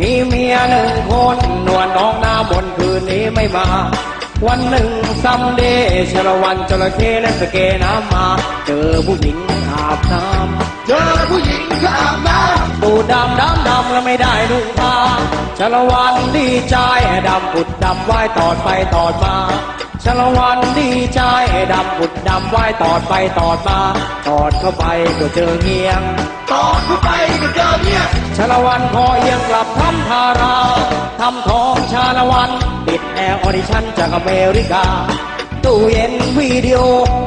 มีเมียหนึ่งคนนวลน้องหน้าบนคืนนี้ไม่มา วันหนึ่งซัมเดย์ชลวันจระเข้และสเกน้ำมา เจอผู้หญิงอาบน้ำเจอผู้หญิงก็อาบน้ำ ดำดำดำแล้วไม่ได้นุ่งผ้าชาละวันดีใจดำปุดดำว่ายตอดไปตอดมาชาละวันดีใจดำปุดดำว่ายตอดไปตอดมาตอดเข้าไปก็เจอเงียงำตอนเข้าไปก็เจอเนี่ยชาละวันพอเอียงกลับทำทาราทำทองชาละวันติดแอร์ออดิชั่นจากอเมริกาตู้เย็นวิดีโอ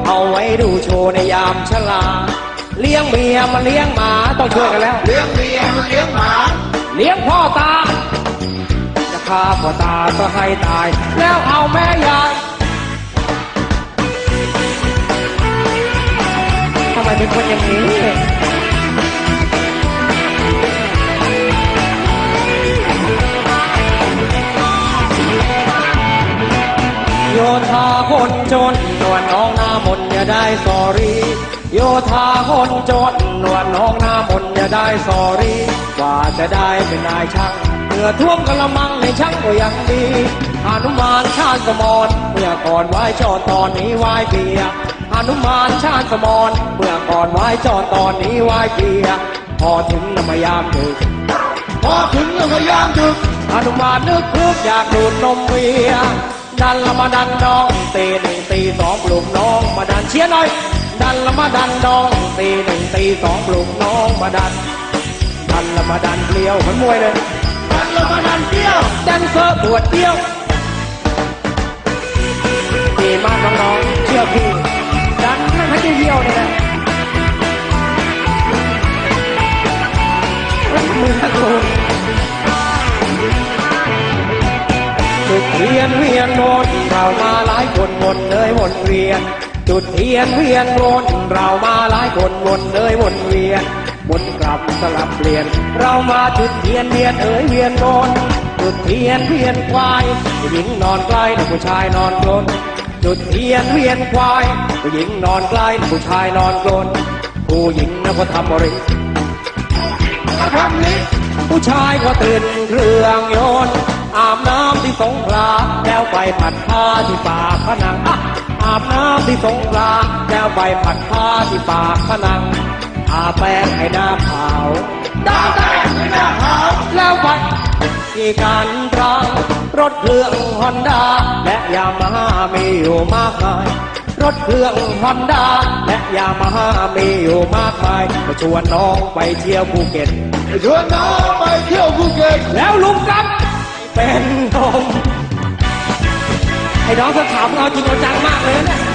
เอาไว้ดูโชว์ในยามชลา เลี้ยงเมียมาเลี้ยงหมาต้องช่วยกันแล้ว เลี้ยงเมียมันเลี้ยงหมา เลี้ยงพ่อตา จะฆ่าพ่อตาก็ให้ตาย แล้วเอาแม่ยายทำไมเป็นคนอย่างนี้โยธาคนจนนวลน้องหน้ามนต์อย่าได้สอรี่ โยธาคนจนนวลน้องหน้ามนอย่าได้สอรี่กว่าจะได้เป็นนายช่างเหงื่อท่วมกระมังในช่างก็ยังดีหานุมานชาติสมรเมื่อก่อนไหว้จอดตอนนี้ไหว้เปียหานุมานชาติสมรเมื่อก่อนไหว้จอดตอนนี้ไหว้เปียพอถึงนมยามดึกพอถึงก็พยายามดึกอนุมานนึกคึกอยากดูดนมเวียดันละมาดันน้องตีหนึ่งตีสองปลุกน้องมาดันเชียร์หน่อย ดันละมาดันน้องตีหนึ่งตีสองปลุกน้องมาดัน ดันละมาดันเกลียวเหมือนมวยเลยมันละมาดันเที่ยวแดนเซอร์ปวดเดียวดีมากน้องๆเชื่อพี่ดันไม่ให้ได้เยี่ยวเลยนะมือตะโกนจุดเทียนเวียนวนเรามาหลายคน วนเวียน จุดเทียนเวียนวนเรามาหลายคนวนเลยวนเวียนวนกลับสลับเปลี่ยน เรามาจุดเทียนเวียนเอ๋ยเวียนวนจุดเทียนเวียนควายผู้หญิงนอนใกล้ผู้ชายนอนกลนจุดเทียนเวียนควายผู้หญิงนอนใกล้ผู้ชายนอนกลนผู้หญิงนะก็ทำบริมาทำนี้ผู้ชายก็ตื่นเครื่องยนต์อาบน้ำที่สงขลาแล้วไปผัดผ้าที่ปากพนัง อะอาบน้ำที่สงขลาแล้วไปผัดผ้าที่ปากพนังอาแป้งให้หน้าขาวตาแตกไม่น่าขาว แล้วไปที่การรังรถเครื่องฮอนด้าและยามาฮ่ามีอยู่มากมาย รถเครื่องฮอนด้าและยามาฮ่ามีอยู่มากมายก็ชวนน้องไปเที่ยวภูเก็ตชวนน้องไปเที่ยวภูเก็ตแล้วลุงกับเป็นลม ไอ้น้องสาวๆเอาจริงเอาจังมากเลยนะเนี่ย